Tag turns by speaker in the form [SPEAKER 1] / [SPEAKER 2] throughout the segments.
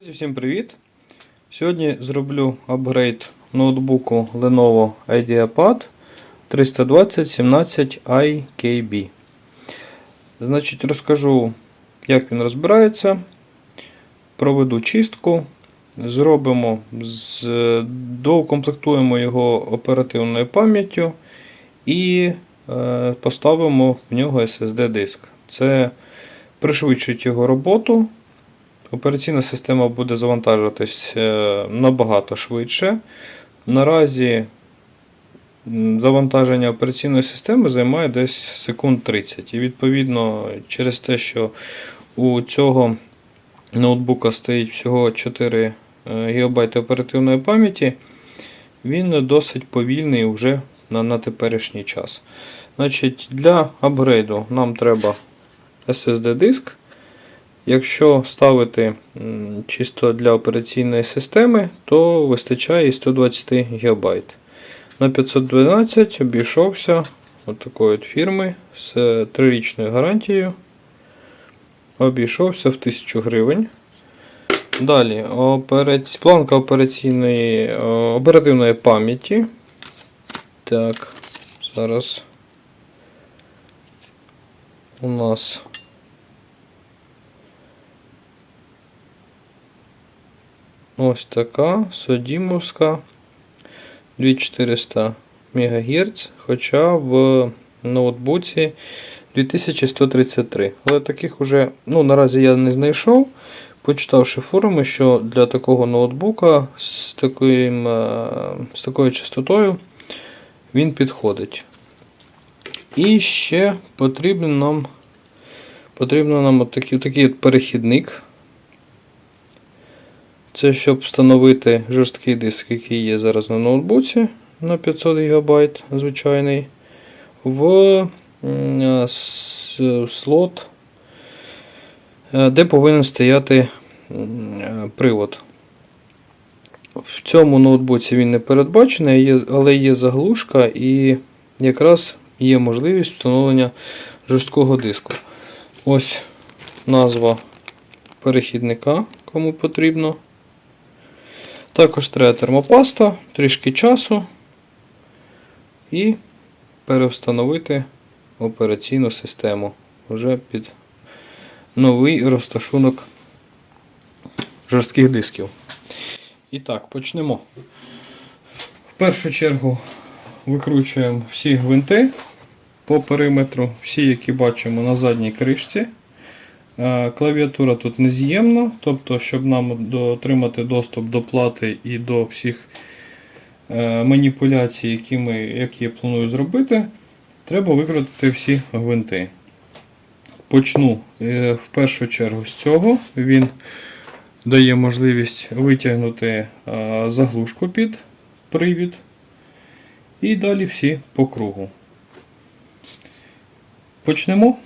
[SPEAKER 1] Всім привіт! Сьогодні зроблю апгрейд ноутбуку Lenovo IdeaPad 320 17IKB. Значить, розкажу, як він розбирається. Проведу чистку. Зробимо, з, доукомплектуємо його оперативною пам'яттю і е, поставимо в нього SSD диск. Це пришвидшить його роботу. Операційна система буде завантажуватись е, набагато швидше. Наразі завантаження операційної системи займає десь секунд 30. І відповідно, через те, що у цього ноутбука стоїть всього 4 ГБ оперативної пам'яті, він досить повільний вже на, на теперішній час. Значить, Для апгрейду нам треба SSD-диск. Якщо ставити чисто для операційної системи, то вистачає і 120 ГБ. На 512 обійшовся от такої от фірми з 3-річною гарантією. Обійшовся в 1000 гривень. Далі операц... планка операційної е, оперативної пам'яті. Так, зараз у нас Ось така Содімовська 2400 МГц, хоча в ноутбуці 2133. Але таких уже ну, наразі я не знайшов. Почитавши форуми, що для такого ноутбука з, таким, е, з такою частотою він підходить. І ще потрібен нам потрібен нам отакий, такий от перехідник. Це щоб встановити жорсткий диск, який є зараз на ноутбуці на 500 ГБ звичайний, в слот, е, де повинен стояти е, привод. В цьому ноутбуці він не передбачений, але є заглушка і якраз є можливість встановлення жорсткого диску. Ось назва перехідника, кому потрібно. Також треба термопаста, трішки часу і перевстановити операційну систему вже під новий розташунок жорстких дисків. І так, почнемо. В першу чергу викручуємо всі гвинти по периметру, всі, які бачимо на задній кришці. Е, Клавіатура тут нез'ємна, тобто, щоб нам отримати доступ до плати і до всіх е, маніпуляцій, які, ми, які я планую зробити, треба викрутити всі гвинти. Почну е, в першу чергу з цього. Він дає можливість витягнути заглушку під привід. І далі всі по кругу. Почнемо.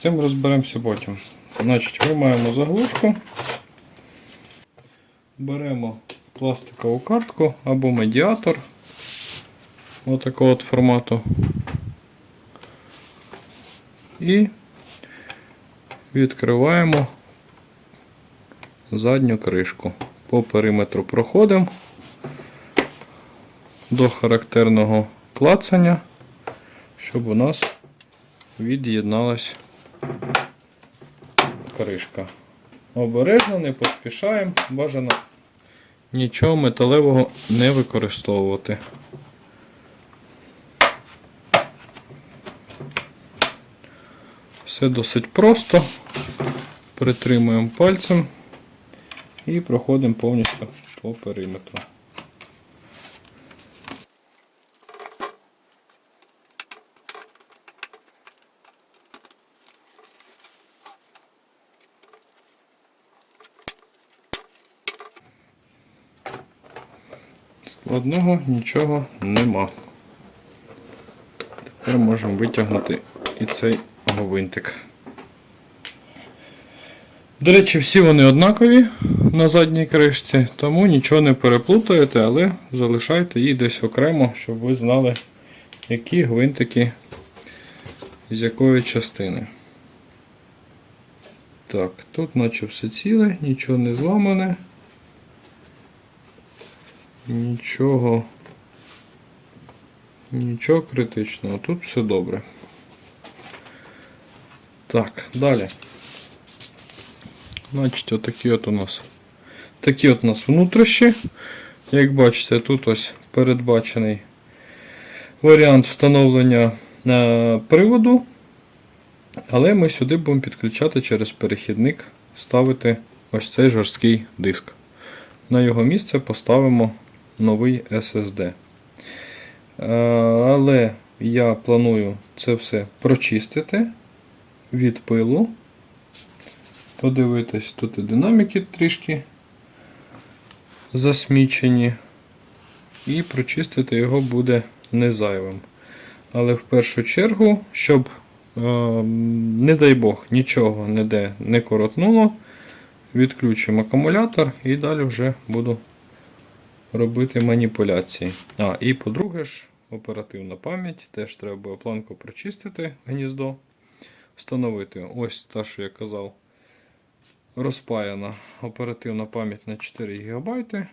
[SPEAKER 1] Цим розберемося потім. Значить, виймаємо заглушку, беремо пластикову картку або медіатор отакого от формату. І відкриваємо задню кришку. По периметру проходимо до характерного клацання, щоб у нас від'єдналась кришка. Обережно, не поспішаємо, бажано нічого металевого не використовувати. Все досить просто. Притримуємо пальцем і проходимо повністю по периметру. Одного нічого нема. Тепер можемо витягнути і цей гвинтик. До речі, всі вони однакові на задній кришці, тому нічого не переплутаєте, але залишайте їх десь окремо, щоб ви знали, які гвинтики з якої частини. Так, тут наче все ціле, нічого не зламане. Нічого. Нічого критичного, тут все добре. Так, далі. Значить, отакі от у нас. Такі от у нас внутрішні. Як бачите, тут ось передбачений варіант встановлення е, приводу. Але ми сюди будемо підключати через перехідник, ставити ось цей жорсткий диск. На його місце поставимо новий SSD. Е, Але я планую це все прочистити від пилу. Подивитись, тут і динаміки трішки засмічені. І прочистити його буде не зайвим. Але в першу чергу, щоб, е, не дай Бог, нічого ніде не коротнуло, відключимо акумулятор і далі вже буду робити маніпуляції. А, і по-друге ж, оперативна пам'ять. Теж треба планку прочистити гніздо, встановити. Ось та, що я казав, розпаяна оперативна пам'ять на 4 ГБ.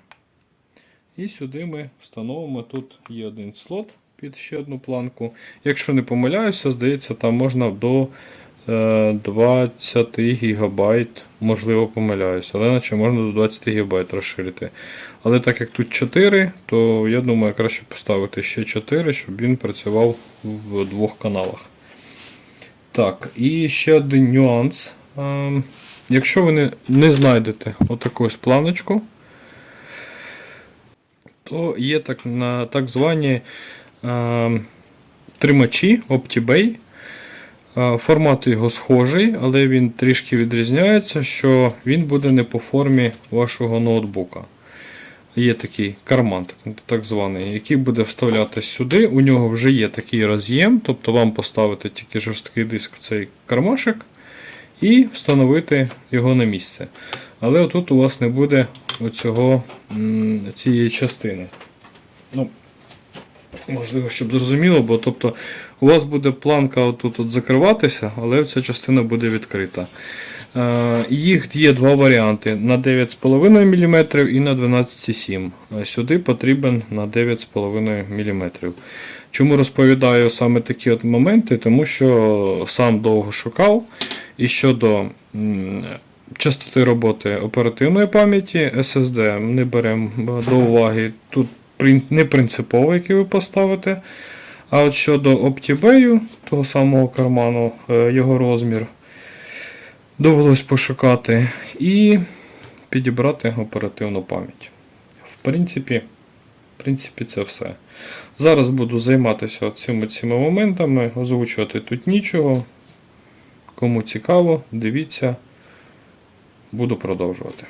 [SPEAKER 1] І сюди ми встановимо. Тут є один слот під ще одну планку. Якщо не помиляюся, здається, там можна до 20 ГБ, можливо, помиляюся, але наче можна до 20 ГБ розширити. Але так як тут 4, то я думаю, краще поставити ще 4, щоб він працював в двох каналах. Так, і ще один нюанс. Ем, Якщо ви не, не знайдете отаку планочку, то є так, на, так звані е, тримачі OptiBay. Формат його схожий, але він трішки відрізняється, що він буде не по формі вашого ноутбука. Є такий карман, так, званий, який буде вставлятись сюди. У нього вже є такий роз'єм, тобто вам поставити тільки жорсткий диск в цей кармашик і встановити його на місце. Але отут у вас не буде оцього, цієї частини. Ну, Можливо, щоб зрозуміло, бо тобто, у вас буде планка отут от закриватися, але ця частина буде відкрита. Е, Їх є два варіанти: на 9,5 мм і на 12,7 мм. Сюди потрібен на 9,5 мм. Чому розповідаю саме такі от моменти? Тому що сам довго шукав. І щодо частоти роботи оперативної пам'яті SSD не беремо до уваги. Тут не принципово, який ви поставите. А от щодо OptiBay, того самого карману, е, його розмір, довелось пошукати і підібрати оперативну пам'ять. В принципі, в принципі, це все. Зараз буду займатися цими, цими моментами, озвучувати тут нічого. Кому цікаво, дивіться, буду продовжувати.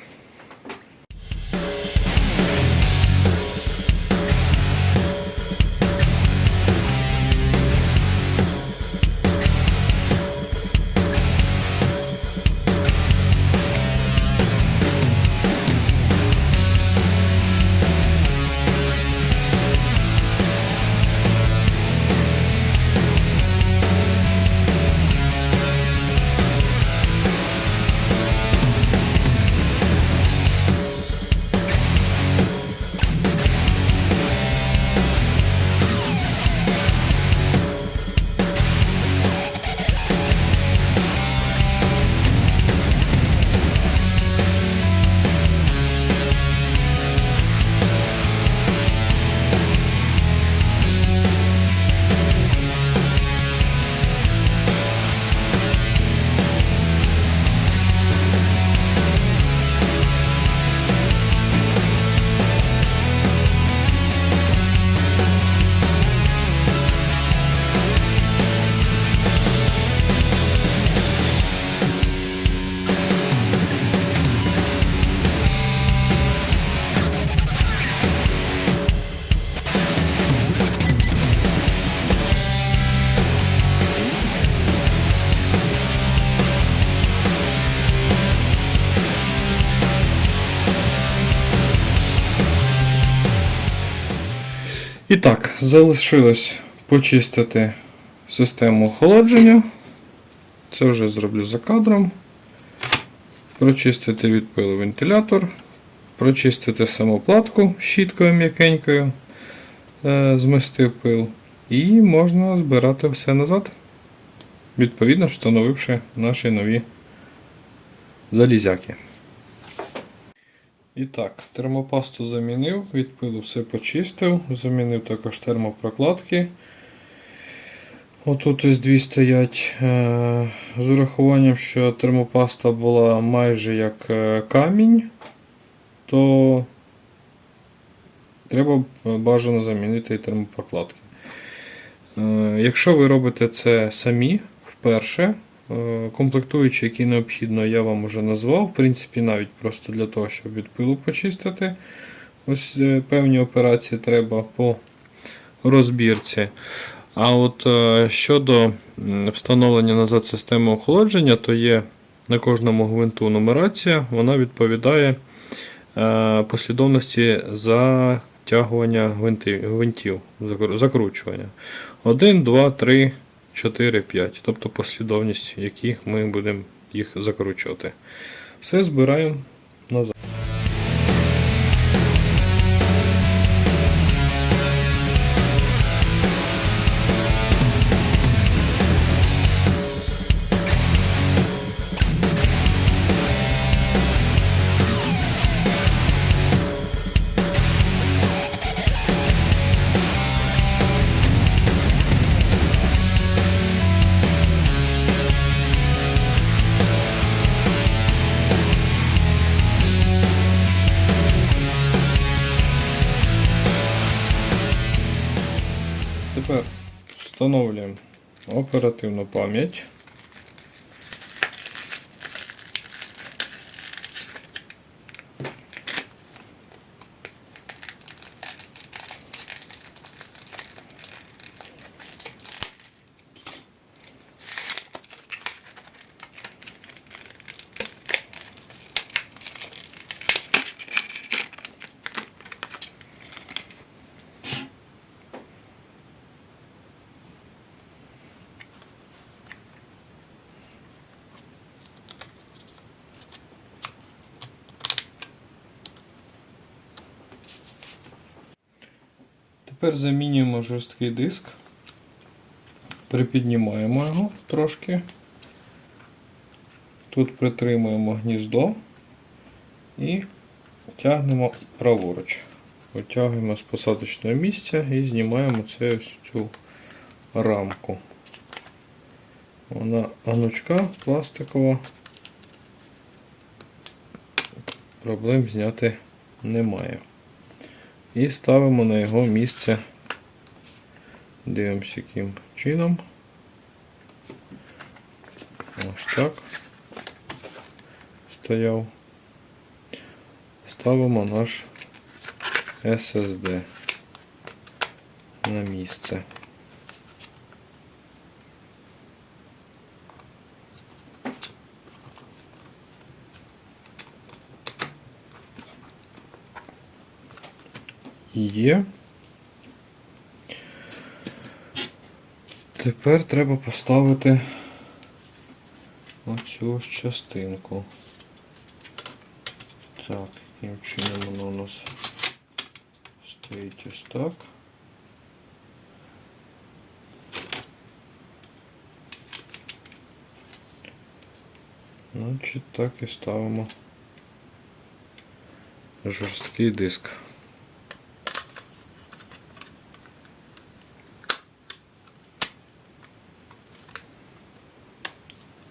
[SPEAKER 1] І так, залишилось почистити систему охолодження. Це вже зроблю за кадром. Прочистити від пилу вентилятор, прочистити саму платку щіткою м'якенькою, е, змести пил. І можна збирати все назад, відповідно встановивши наші нові залізяки. І так, термопасту замінив, від все почистив, замінив також термопрокладки. Отут ось дві стоять. е, З урахуванням, що термопаста була майже як е, камінь, то треба е, бажано замінити і термопрокладки. Якщо ви робите це самі вперше, комплектуючі, які необхідно, я вам вже назвав. В принципі, навіть просто для того, щоб від пилу почистити. Ось е, певні операції треба по розбірці. А от е, щодо встановлення назад системи охолодження, то є на кожному гвинту нумерація, вона відповідає е, послідовності затягування гвинтів закручування. 1, 2, 3, 4, 5. Тобто послідовність, які ми будемо їх закручувати. Все збираємо назад. Встановлюємо оперативну пам'ять. Тепер замінюємо жорсткий диск, припіднімаємо його трошки. Тут притримуємо гніздо і тягнемо праворуч. Витягуємо з посадочного місця і знімаємо цю рамку. Вона гнучка, пластикова. Проблем зняти немає. І ставимо на його місце. Дивимося, яким чином. Ось так. Стояв. Ставимо наш SSD на місце. Є. Тепер треба поставити оцю частинку. Так, яким чином воно у нас стоїть ось так. Значить так і ставимо жорсткий диск.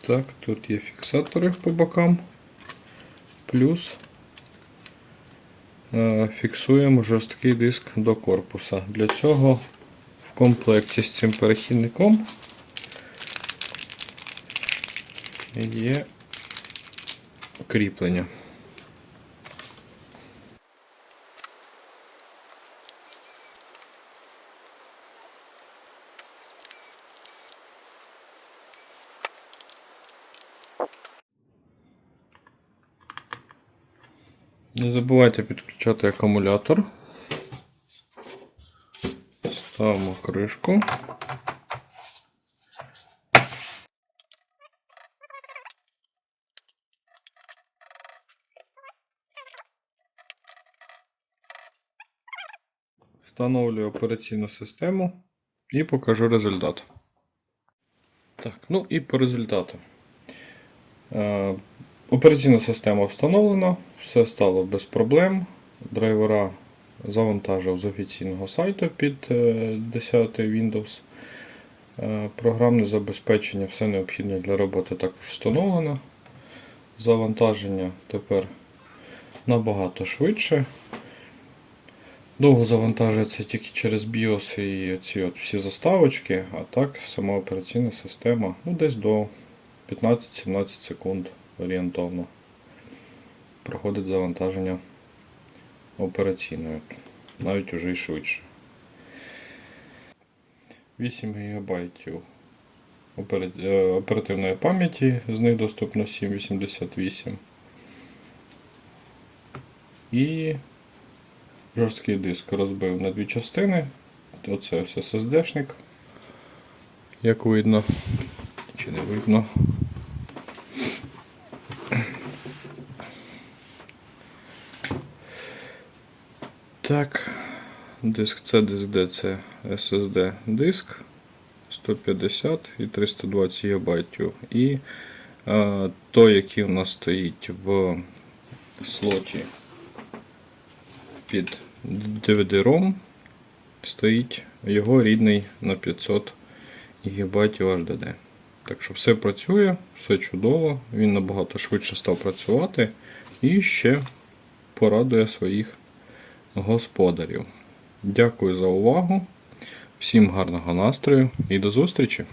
[SPEAKER 1] Так, тут є фіксатори по бокам. Плюс е, фіксуємо жорсткий диск до корпуса. Для цього в комплекті з цим перехідником є кріплення. Не забувайте підключати акумулятор. Ставимо кришку. Встановлюю операційну систему і покажу результат. Так, ну і по результату. Е, операційна система встановлена, все стало без проблем. Драйвера завантажив з офіційного сайту під е, 10 Windows. Е, Програмне забезпечення, все необхідне для роботи також встановлено. Завантаження тепер набагато швидше. Довго завантажується тільки через BIOS і ці от всі заставочки, а так сама операційна система ну, десь до 15-17 секунд орієнтовно проходить завантаження операційної, навіть уже і швидше. 8 ГБ е, оперативної пам'яті, з них доступно 7,88. І жорсткий диск розбив на дві частини. Оце ось SSD-шник. Як видно, чи не видно. Так, диск це диск D, це SSD диск 150 і 320 ГБ. І е, той, який у нас стоїть в слоті під DVD-ROM, стоїть його рідний на 500 ГБ HDD. Так що все працює, все чудово, він набагато швидше став працювати і ще порадує своїх господарів. Дякую за увагу. Всім гарного настрою і до зустрічі!